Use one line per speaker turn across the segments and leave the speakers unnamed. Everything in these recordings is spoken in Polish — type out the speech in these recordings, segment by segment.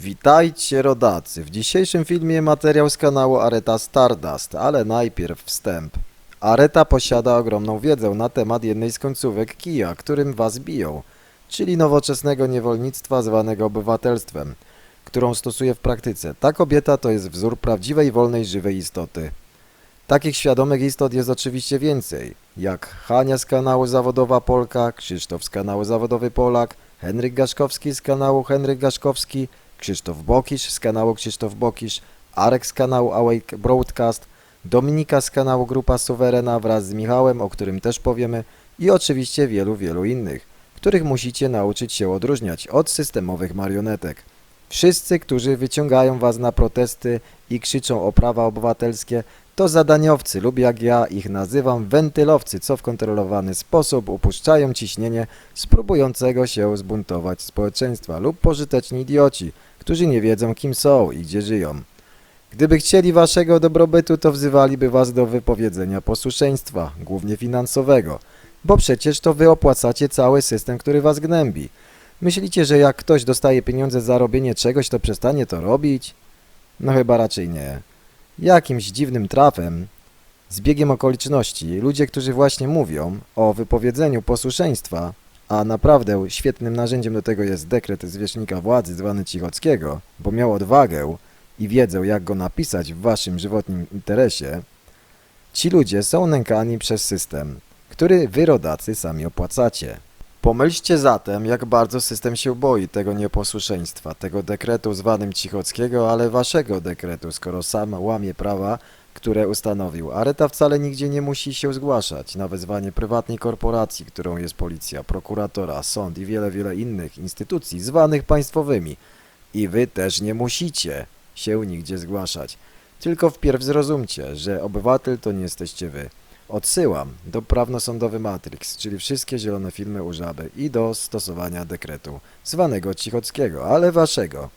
Witajcie rodacy. W dzisiejszym filmie materiał z kanału Areta Stardust, ale najpierw wstęp. Areta posiada ogromną wiedzę na temat jednej z końcówek kija, którym was biją, czyli nowoczesnego niewolnictwa zwanego obywatelstwem, którą stosuje w praktyce. Ta kobieta to jest wzór prawdziwej, wolnej, żywej istoty. Takich świadomych istot jest oczywiście więcej, jak Hania z kanału Zawodowa Polka, Krzysztof z kanału Zawodowy Polak, Henryk Gaszkowski z kanału Henryk Gaszkowski, Krzysztof Bokisz z kanału Krzysztof Bokisz, Arek z kanału Awake Broadcast, Dominika z kanału Grupa Suwerena wraz z Michałem, o którym też powiemy, i oczywiście wielu, wielu innych, których musicie nauczyć się odróżniać od systemowych marionetek. Wszyscy, którzy wyciągają was na protesty i krzyczą o prawa obywatelskie, to zadaniowcy lub jak ja ich nazywam wentylowcy, co w kontrolowany sposób upuszczają ciśnienie spróbującego się zbuntować społeczeństwa lub pożyteczni idioci, którzy nie wiedzą kim są i gdzie żyją. Gdyby chcieli waszego dobrobytu, to wzywaliby was do wypowiedzenia posłuszeństwa, głównie finansowego, bo przecież to wy opłacacie cały system, który was gnębi. Myślicie, że jak ktoś dostaje pieniądze za robienie czegoś, to przestanie to robić? No chyba raczej nie. Jakimś dziwnym trafem, zbiegiem okoliczności, ludzie, którzy właśnie mówią o wypowiedzeniu posłuszeństwa, a naprawdę świetnym narzędziem do tego jest dekret zwierzchnika władzy zwany Cichockiego, bo miał odwagę i wiedzę, jak go napisać w waszym żywotnim interesie, ci ludzie są nękani przez system, który wy rodacy sami opłacacie. Pomyślcie zatem, jak bardzo system się boi tego nieposłuszeństwa, tego dekretu zwanym Cichockiego, ale waszego dekretu, skoro sam łamie prawa, które ustanowił. Areta wcale nigdzie nie musi się zgłaszać na wezwanie prywatnej korporacji, którą jest policja, prokuratora, sąd i wiele, wiele innych instytucji zwanych państwowymi. I wy też nie musicie się nigdzie zgłaszać. Tylko wpierw zrozumcie, że obywatel to nie jesteście wy. Odsyłam do prawnosądowy Matrix, czyli wszystkie zielone filmy u żaby i do stosowania dekretu, zwanego Cichockiego, ale waszego.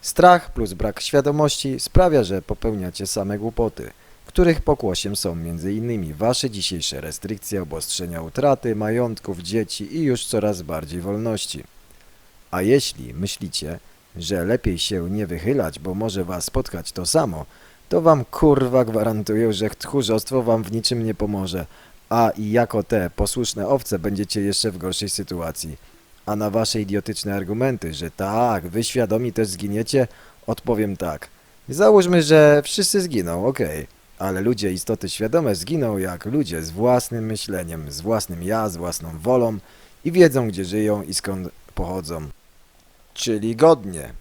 Strach plus brak świadomości sprawia, że popełniacie same głupoty, których pokłosiem są m.in. wasze dzisiejsze restrykcje, obostrzenia utraty, majątków, dzieci i już coraz bardziej wolności. A jeśli myślicie, że lepiej się nie wychylać, bo może was spotkać to samo, to wam kurwa gwarantuję, że tchórzostwo wam w niczym nie pomoże, a i jako te posłuszne owce będziecie jeszcze w gorszej sytuacji. A na wasze idiotyczne argumenty, że tak, wy świadomi też zginiecie, odpowiem tak. Załóżmy, że wszyscy zginą, okej, ale ludzie istoty świadome zginą jak ludzie z własnym myśleniem, z własnym ja, z własną wolą i wiedzą gdzie żyją i skąd pochodzą. Czyli godnie.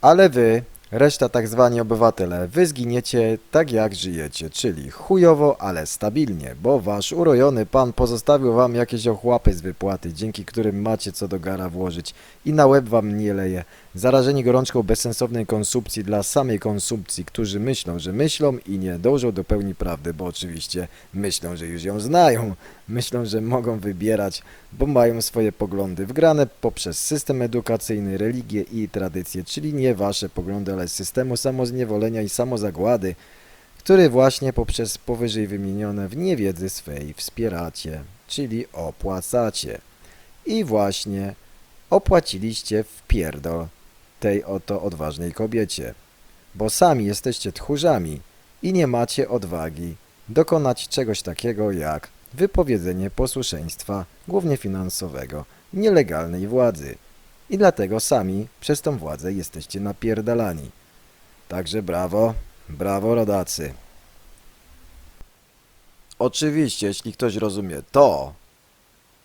Ale wy, reszta tak zwani obywatele, wy zginiecie tak jak żyjecie, czyli chujowo, ale stabilnie, bo wasz urojony pan pozostawił wam jakieś ochłapy z wypłaty, dzięki którym macie co do gara włożyć i na łeb wam nie leje. Zarażeni gorączką bezsensownej konsumpcji dla samej konsumpcji, którzy myślą, że myślą i nie dążą do pełni prawdy, bo oczywiście myślą, że już ją znają. Myślą, że mogą wybierać, bo mają swoje poglądy wgrane poprzez system edukacyjny, religię i tradycje, czyli nie wasze poglądy, ale systemu samozniewolenia i samozagłady, który właśnie poprzez powyżej wymienione w niewiedzy swej wspieracie, czyli opłacacie. I właśnie opłaciliście w pierdol tej oto odważnej kobiecie, bo sami jesteście tchórzami i nie macie odwagi dokonać czegoś takiego jak wypowiedzenie posłuszeństwa, głównie finansowego, nielegalnej władzy. I dlatego sami przez tą władzę jesteście napierdalani. Także brawo, brawo rodacy. Oczywiście, jeśli ktoś rozumie to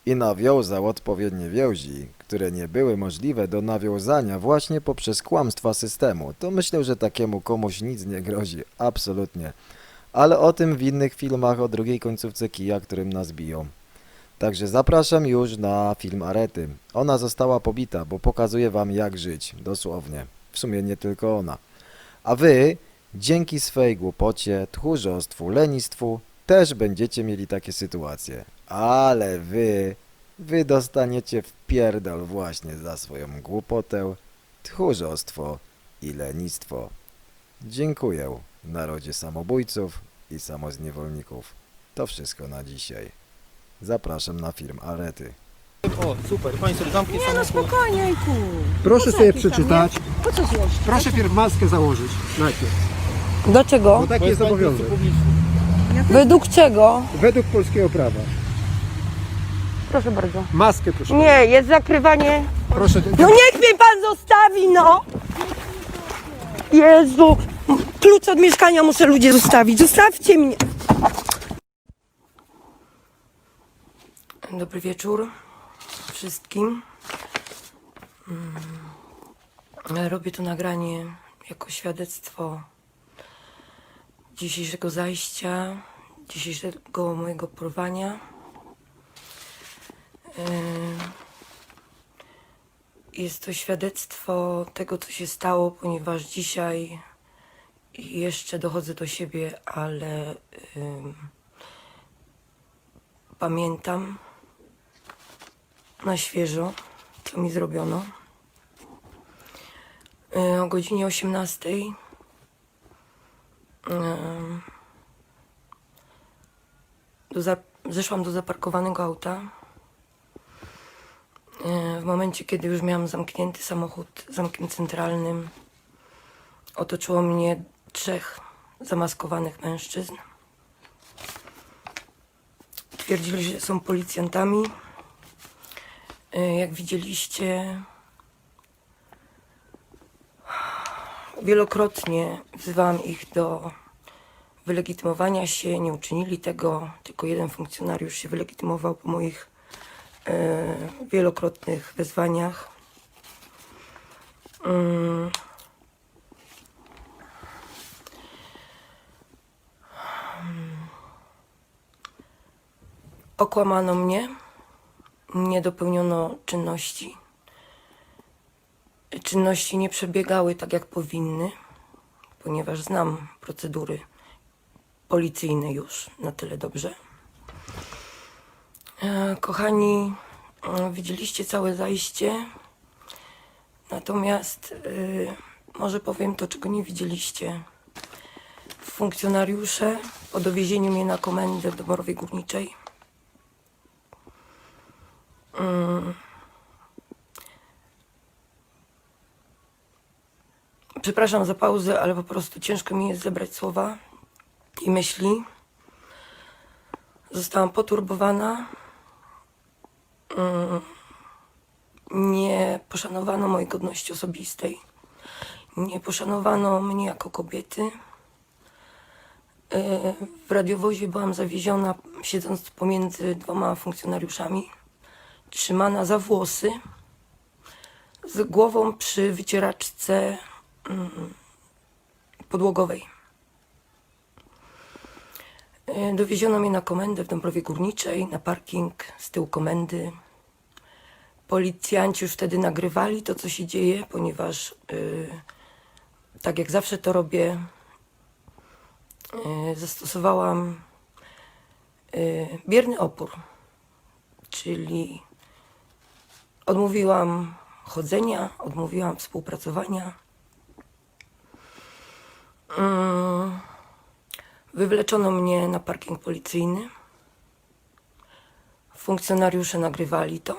i nawiązał odpowiednie więzi, które nie były możliwe do nawiązania właśnie poprzez kłamstwa systemu, to myślę, że takiemu komuś nic nie grozi, absolutnie. Ale o tym w innych filmach o drugiej końcówce kija, którym nas biją. Także zapraszam już na film Arety. Ona została pobita, bo pokazuje wam jak żyć, dosłownie. W sumie nie tylko ona. A wy, dzięki swej głupocie, tchórzostwu, lenistwu, też będziecie mieli takie sytuacje. Ale wy, wy dostaniecie w pierdol właśnie za swoją głupotę, tchórzostwo i lenistwo. Dziękuję narodzie samobójców i samozniewolników. To wszystko na dzisiaj. Zapraszam na film Arety.
O, super, pani sobie zamknie
Nie no
samochód.
spokojnie, Ejku.
Proszę sobie
tam,
przeczytać.
nie? Po co złość?
Proszę pierw maskę założyć najpierw,
Dlaczego?
bo taki
Bo
jest
pani
obowiązek.
Według czego?
Według polskiego prawa.
Proszę bardzo.
Maskę proszę.
Nie, jest zakrywanie.
Proszę.
No niech mnie pan zostawi, no! Jezu, klucz od mieszkania muszę ludzie zostawić. Zostawcie mnie. Dobry wieczór wszystkim. Mm, Robię to nagranie jako świadectwo dzisiejszego zajścia, dzisiejszego mojego porwania. Jest to świadectwo tego, co się stało, ponieważ dzisiaj jeszcze dochodzę do siebie, ale pamiętam na świeżo, co mi zrobiono. Y, o godzinie 18 ym, do za- zeszłam do zaparkowanego auta. E, W momencie, kiedy już miałam zamknięty samochód zamkiem centralnym, otoczyło mnie trzech zamaskowanych mężczyzn. Twierdzili, że są policjantami. E, Jak widzieliście, wielokrotnie wzywałam ich do wylegitymowania się. Nie uczynili tego, tylko jeden funkcjonariusz się wylegitymował po moich e, wielokrotnych wezwaniach. Okłamano mnie, nie dopełniono czynności. Czynności nie przebiegały tak, jak powinny, ponieważ znam procedury policyjne już na tyle dobrze. E, Kochani, e, widzieliście całe zajście. Natomiast y, może powiem to, czego nie widzieliście. Funkcjonariusze po dowiezieniu mnie na komendę w Doborowej Górniczej mm, Przepraszam za pauzę, ale po prostu ciężko mi jest zebrać słowa i myśli. Zostałam poturbowana. Mm, Nie poszanowano mojej godności osobistej. Nie poszanowano mnie jako kobiety. Yy, W radiowozie byłam zawieziona, siedząc pomiędzy dwoma funkcjonariuszami, trzymana za włosy, z głową przy wycieraczce mm, podłogowej. E, Dowieziono mnie na komendę w Dąbrowie Górniczej, na parking z tyłu komendy. Policjanci już wtedy nagrywali to, co się dzieje, ponieważ y, tak jak zawsze to robię, y, zastosowałam bierny opór, czyli odmówiłam chodzenia, odmówiłam współpracowania. Mm. Wywleczono mnie na parking policyjny. Funkcjonariusze nagrywali to.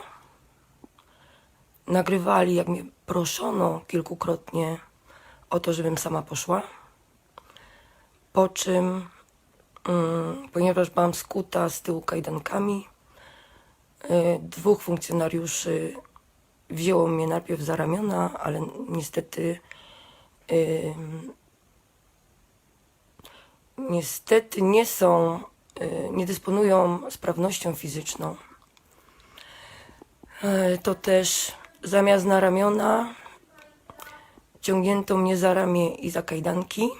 Nagrywali, jak mnie proszono kilkukrotnie o to, żebym sama poszła. Po czym, mm, ponieważ byłam skuta z tyłu kajdankami, dwóch funkcjonariuszy wzięło mnie najpierw za ramiona, ale niestety niestety nie są, y, nie dysponują sprawnością fizyczną. E, To też zamiast na ramiona ciągnięto mnie za ramię i za kajdanki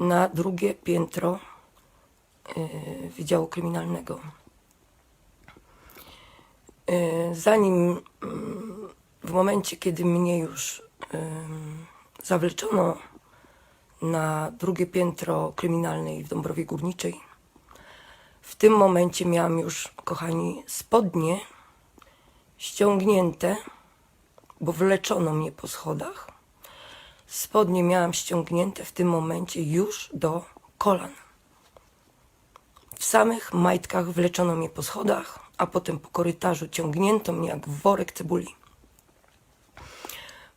na drugie piętro Wydziału Kryminalnego. Y, Zanim mm, w momencie, kiedy mnie już zawleczono na drugie piętro kryminalnej w Dąbrowie Górniczej. W tym momencie miałam już, kochani, spodnie ściągnięte, bo wleczono mnie po schodach. Spodnie miałam ściągnięte w tym momencie już do kolan. W samych majtkach wleczono mnie po schodach, a potem po korytarzu ciągnięto mnie jak worek cebuli.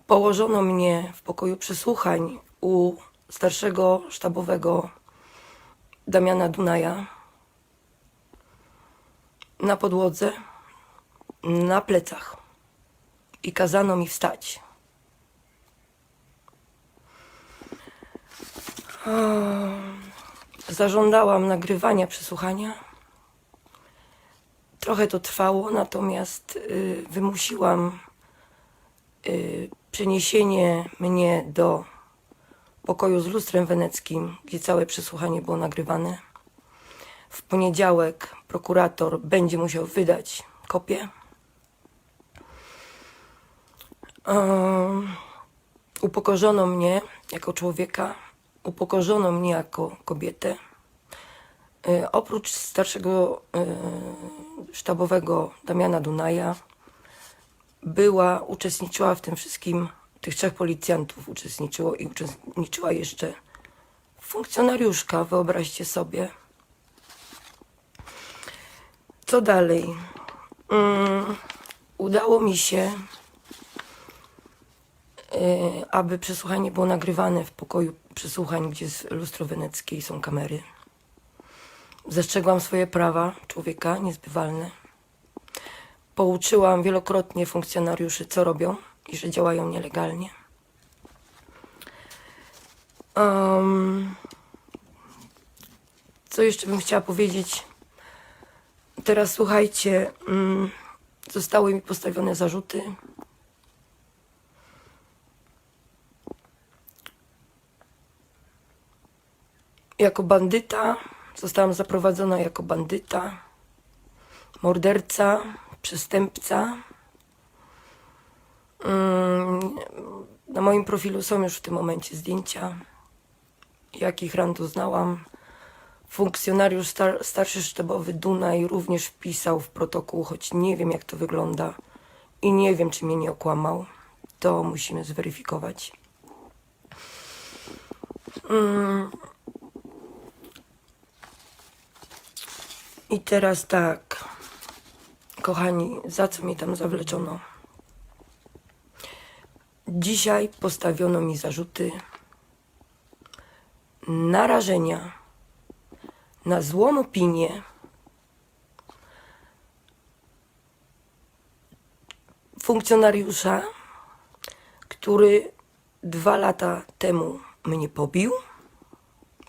Położono mnie w pokoju przesłuchań u starszego sztabowego Damiana Dunaja na podłodze, na plecach i kazano mi wstać. Zażądałam nagrywania przesłuchania. Trochę to trwało, natomiast y, wymusiłam y, przeniesienie mnie do pokoju z lustrem weneckim, gdzie całe przesłuchanie było nagrywane. W poniedziałek prokurator będzie musiał wydać kopię. Upokorzono mnie jako człowieka, upokorzono mnie jako kobietę. Y, oprócz starszego y, sztabowego Damiana Dunaja, była, uczestniczyła w tym wszystkim, tych trzech policjantów uczestniczyło i uczestniczyła jeszcze funkcjonariuszka, wyobraźcie sobie. Co dalej? Mm, udało mi się, y, aby przesłuchanie było nagrywane w pokoju przesłuchań, gdzie jest lustro weneckie są kamery. Zastrzegłam swoje prawa człowieka niezbywalne. Pouczyłam wielokrotnie funkcjonariuszy, co robią i że działają nielegalnie. Um, co jeszcze bym chciała powiedzieć? Teraz słuchajcie, mm, zostały mi postawione zarzuty. Jako bandyta zostałam zaprowadzona jako bandyta, morderca, przestępca. Mm, Na moim profilu są już w tym momencie zdjęcia, jakich ran doznałam. Funkcjonariusz star, starszy sztabowy Dunaj również wpisał w protokół, choć nie wiem jak to wygląda i nie wiem czy mnie nie okłamał. To musimy zweryfikować. Mm. I teraz tak, kochani, za co mnie tam zawleczono? Dzisiaj postawiono mi zarzuty narażenia na złą opinię funkcjonariusza, który dwa lata temu mnie pobił,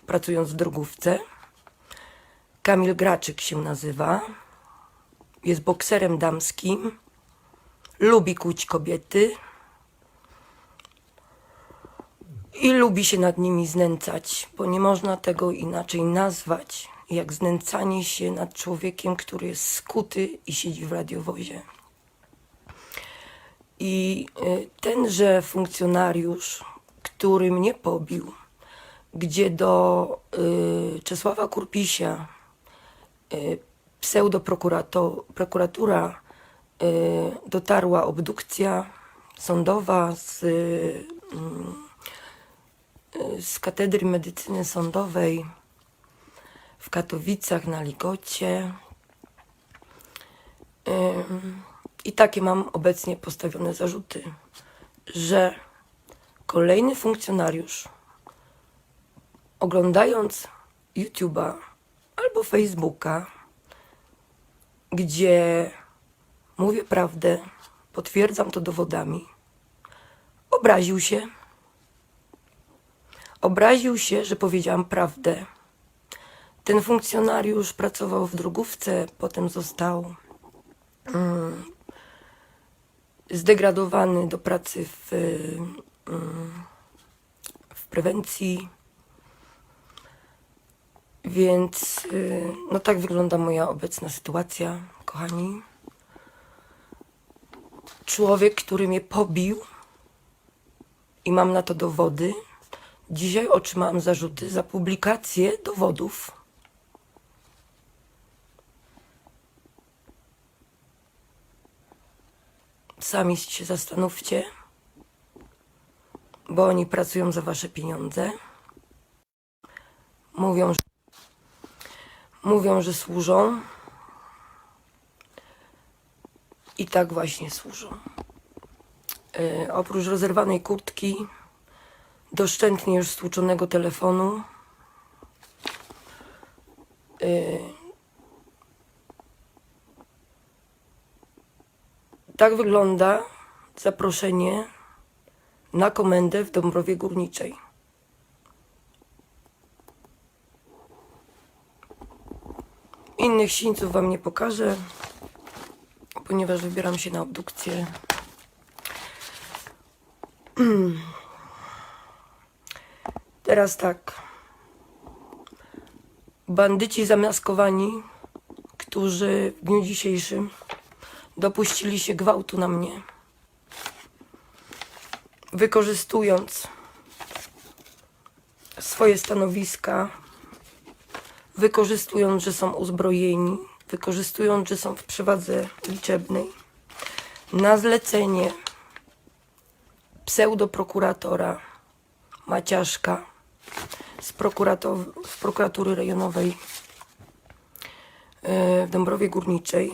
pracując w drogówce. Kamil Graczyk się nazywa. Jest bokserem damskim. Lubi kłuć kobiety. I lubi się nad nimi znęcać, bo nie można tego inaczej nazwać, jak znęcanie się nad człowiekiem, który jest skuty i siedzi w radiowozie. I y, tenże funkcjonariusz, który mnie pobił, gdzie do y, Czesława Kurpisia, pseudoprokuratura, y, dotarła obdukcja sądowa z, y, mm, y, z Katedry Medycyny Sądowej w Katowicach na Ligocie. I takie mam obecnie postawione zarzuty, że kolejny funkcjonariusz, oglądając YouTube'a albo Facebooka, gdzie mówię prawdę, potwierdzam to dowodami, obraził się. Obraził się, że powiedziałam prawdę. Ten funkcjonariusz pracował w drogówce, potem został mm, zdegradowany do pracy w, mm, w prewencji. Więc y, no tak wygląda moja obecna sytuacja, kochani. Człowiek, który mnie pobił i mam na to dowody. Dzisiaj otrzymałam zarzuty za publikację dowodów. Sami się zastanówcie, bo oni pracują za wasze pieniądze. Mówią, że Mówią, że służą. I tak właśnie służą. E, oprócz rozerwanej kurtki, doszczętnie już stłuczonego telefonu, e, tak wygląda zaproszenie na komendę w Dąbrowie Górniczej. Innych sińców wam nie pokażę, ponieważ wybieram się na obdukcję. Teraz tak. Bandyci zamaskowani, którzy w dniu dzisiejszym dopuścili się gwałtu na mnie, wykorzystując swoje stanowiska, wykorzystując, że są uzbrojeni, wykorzystując, że są w przewadze liczebnej, na zlecenie pseudoprokuratora Maciaszka z, z prokuratury rejonowej e, w Dąbrowie Górniczej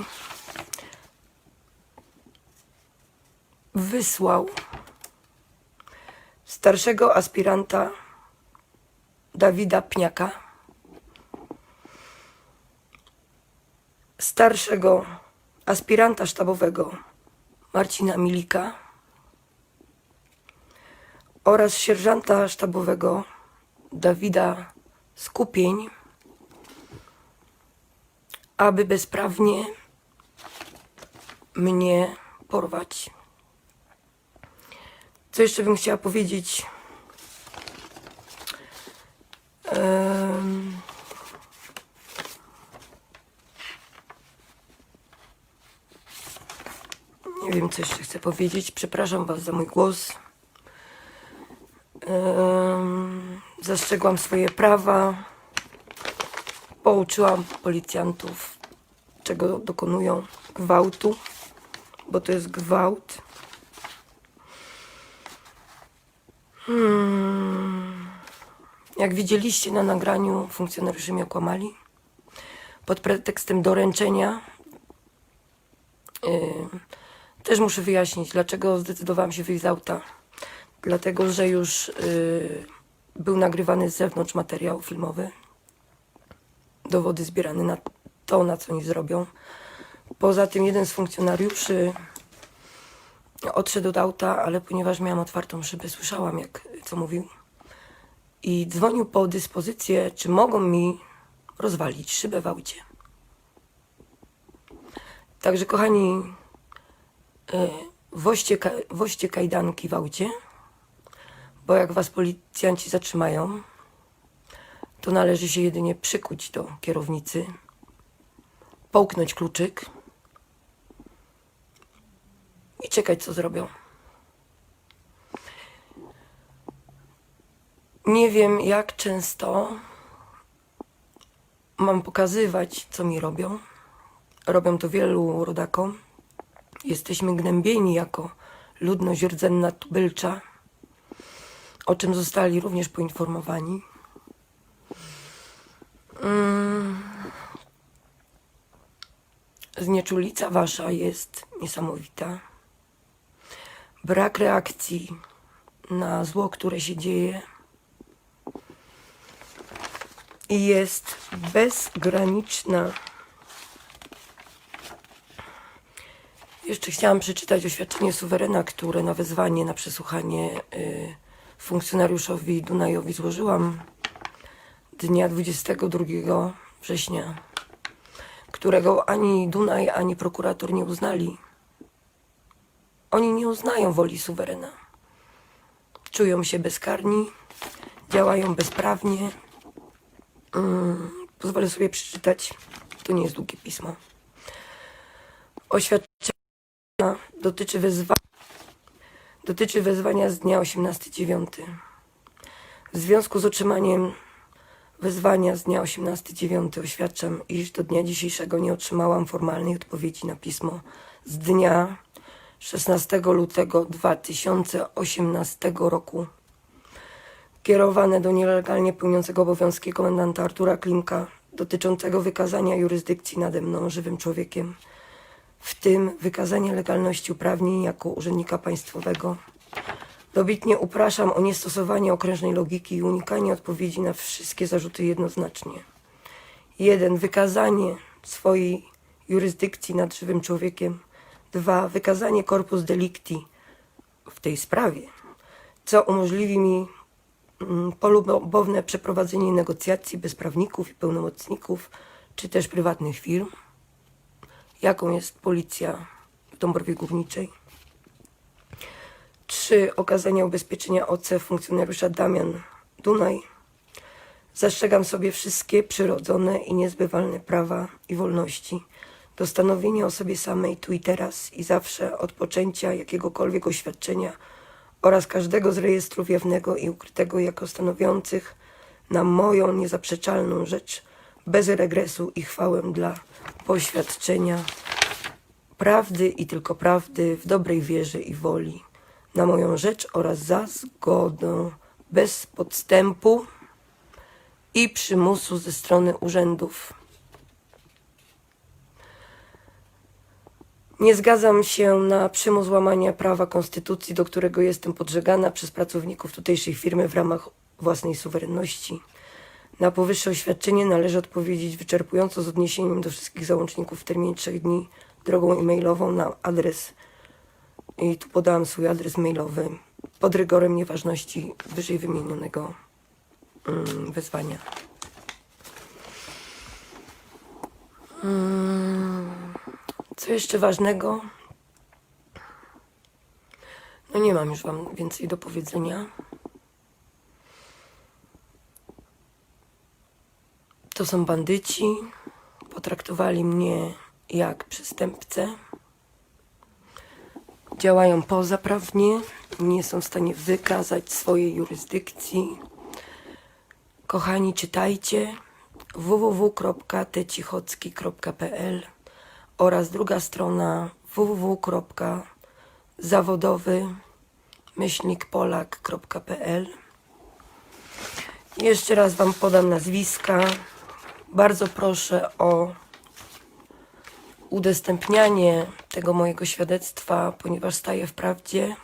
wysłał starszego aspiranta Dawida Pniaka, starszego aspiranta sztabowego Marcina Milika oraz sierżanta sztabowego Dawida Skupień, aby bezprawnie mnie porwać. Co jeszcze bym chciała powiedzieć? Em, Nie wiem, co jeszcze chcę powiedzieć. Przepraszam Was za mój głos. Em, Zastrzegłam swoje prawa. Pouczyłam policjantów, czego dokonują gwałtu, bo to jest gwałt. Hmm. Jak widzieliście na nagraniu, funkcjonariusze mnie okłamali. Pod pretekstem doręczenia. Też muszę wyjaśnić, dlaczego zdecydowałam się wyjść z auta. Dlatego, że już yy, był nagrywany z zewnątrz materiał filmowy. Dowody zbierane na to, na co oni zrobią. Poza tym jeden z funkcjonariuszy odszedł od auta, ale ponieważ miałam otwartą szybę, słyszałam, jak co mówił. I dzwonił po dyspozycję, czy mogą mi rozwalić szybę w aucie. Także, kochani, e, woźcie, ka- woźcie kajdanki w aucie, bo jak was policjanci zatrzymają, to należy się jedynie przykuć do kierownicy, połknąć kluczyk i czekać, co zrobią. Nie wiem, jak często mam pokazywać, co mi robią. Robią to wielu rodakom. Jesteśmy gnębieni jako ludność rdzenna tubylcza, o czym zostali również poinformowani. Mm. Znieczulica wasza jest niesamowita. Brak reakcji na zło, które się dzieje, jest bezgraniczna. Jeszcze chciałam przeczytać oświadczenie suwerena, które na wezwanie na przesłuchanie y, funkcjonariuszowi Dunajowi złożyłam dnia 22 września, którego ani Dunaj, ani prokurator nie uznali. Oni nie uznają woli suwerena. Czują się bezkarni, działają bezprawnie. Mm, pozwolę sobie przeczytać. To nie jest długie pismo. Oświadczenie dotyczy wezwania, dotyczy wezwania z dnia 18.9. W związku z otrzymaniem wezwania z dnia 18.9 oświadczam, iż do dnia dzisiejszego nie otrzymałam formalnej odpowiedzi na pismo z dnia 16 lutego 2018 roku kierowane do nielegalnie pełniącego obowiązki komendanta Artura Klimka dotyczącego wykazania jurysdykcji nade mną, żywym człowiekiem, w tym wykazanie legalności uprawnień jako urzędnika państwowego. Dobitnie upraszam o niestosowanie okrężnej logiki i unikanie odpowiedzi na wszystkie zarzuty jednoznacznie. 1. Wykazanie swojej jurysdykcji nad żywym człowiekiem. 2. Wykazanie corpus delicti w tej sprawie, co umożliwi mi mm, polubowne przeprowadzenie negocjacji bez prawników i pełnomocników, czy też prywatnych firm, jaką jest policja w Dąbrowie Górniczej. 3. Okazanie ubezpieczenia OC funkcjonariusza Damian Dunaj. Zastrzegam sobie wszystkie przyrodzone i niezbywalne prawa i wolności do stanowienia o sobie samej tu i teraz i zawsze od poczęcia jakiegokolwiek oświadczenia oraz każdego z rejestrów jawnego i ukrytego jako stanowiących na moją niezaprzeczalną rzecz bez regresu i chwałę dla poświadczenia prawdy i tylko prawdy w dobrej wierze i woli na moją rzecz oraz za zgodę bez podstępu i przymusu ze strony urzędów. Nie zgadzam się na przymus łamania prawa konstytucji, do którego jestem podżegana przez pracowników tutejszej firmy w ramach własnej suwerenności. Na powyższe oświadczenie należy odpowiedzieć wyczerpująco z odniesieniem do wszystkich załączników w terminie trzech dni drogą e-mailową na adres i tu podałam swój adres mailowy pod rygorem nieważności wyżej wymienionego mm, wezwania. Mm, Co jeszcze ważnego? No nie mam już wam więcej do powiedzenia. To są bandyci. Potraktowali mnie jak przestępcę działają pozaprawnie, nie są w stanie wykazać swojej jurysdykcji. Kochani, czytajcie www.tecichocki.pl oraz druga strona www.zawodowy-polak.pl Jeszcze raz Wam podam nazwiska. Bardzo proszę o udostępnianie tego mojego świadectwa, ponieważ staję w prawdzie.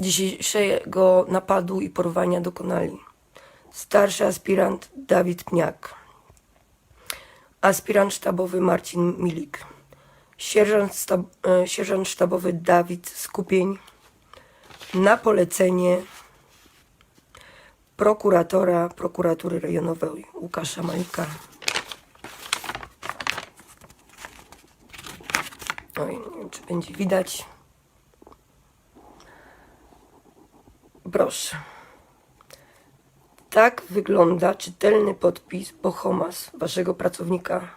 Dzisiejszego napadu i porwania dokonali starszy aspirant Dawid Pniak, aspirant sztabowy Marcin Milik, sierżant, sztab, e, sierżant sztabowy Dawid Skupień, na polecenie prokuratora prokuratury rejonowej Łukasza Malika. Oj, nie wiem, czy będzie widać. Proszę. Tak wygląda czytelny podpis Bohomas, waszego pracownika.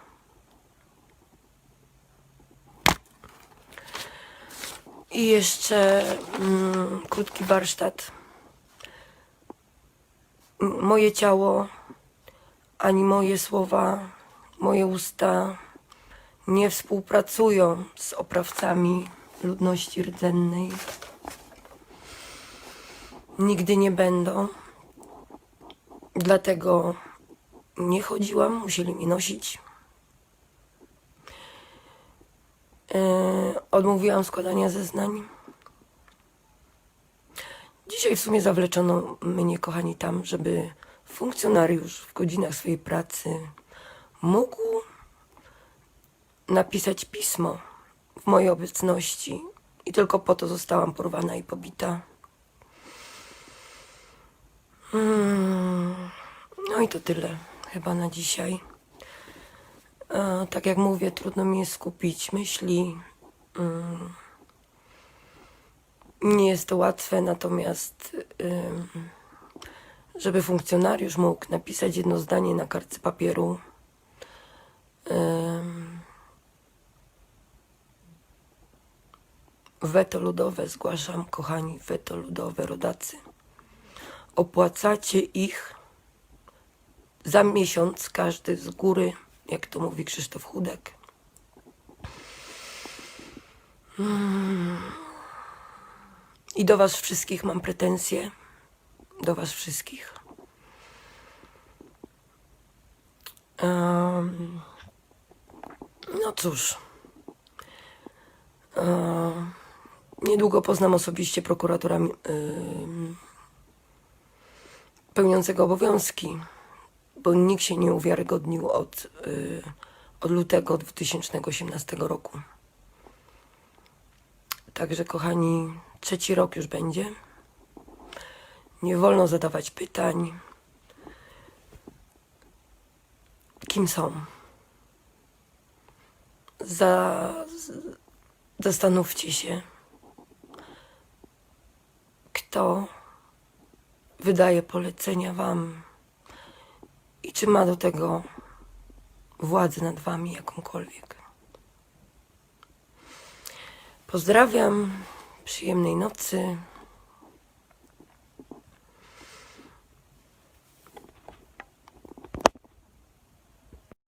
I jeszcze mm, krótki warsztat moje ciało, ani moje słowa, moje usta nie współpracują z oprawcami ludności rdzennej. Nigdy nie będą. Dlatego nie chodziłam, musieli mi nosić. Yy, odmówiłam składania zeznań. Dzisiaj w sumie zawleczono mnie, kochani, tam, żeby funkcjonariusz w godzinach swojej pracy mógł napisać pismo w mojej obecności i tylko po to zostałam porwana i pobita. Mm, No i to tyle chyba na dzisiaj. E, tak jak mówię, trudno mi jest skupić myśli. Mm. Nie jest to łatwe, natomiast żeby funkcjonariusz mógł napisać jedno zdanie na kartce papieru, weto ludowe zgłaszam, kochani, weto ludowe rodacy. Opłacacie ich za miesiąc każdy z góry, jak to mówi Krzysztof Chudek. I do Was wszystkich mam pretensje. do Was wszystkich. Em, no cóż. Em, niedługo poznam osobiście prokuratora em, pełniącego obowiązki, bo nikt się nie uwiarygodnił od, y, od lutego 2018 roku. Także, kochani, trzeci rok już będzie. Nie wolno zadawać pytań. Kim są? Za, zastanówcie się, kto wydaje polecenia Wam i czy ma do tego władzę nad Wami jakąkolwiek. Pozdrawiam, przyjemnej nocy.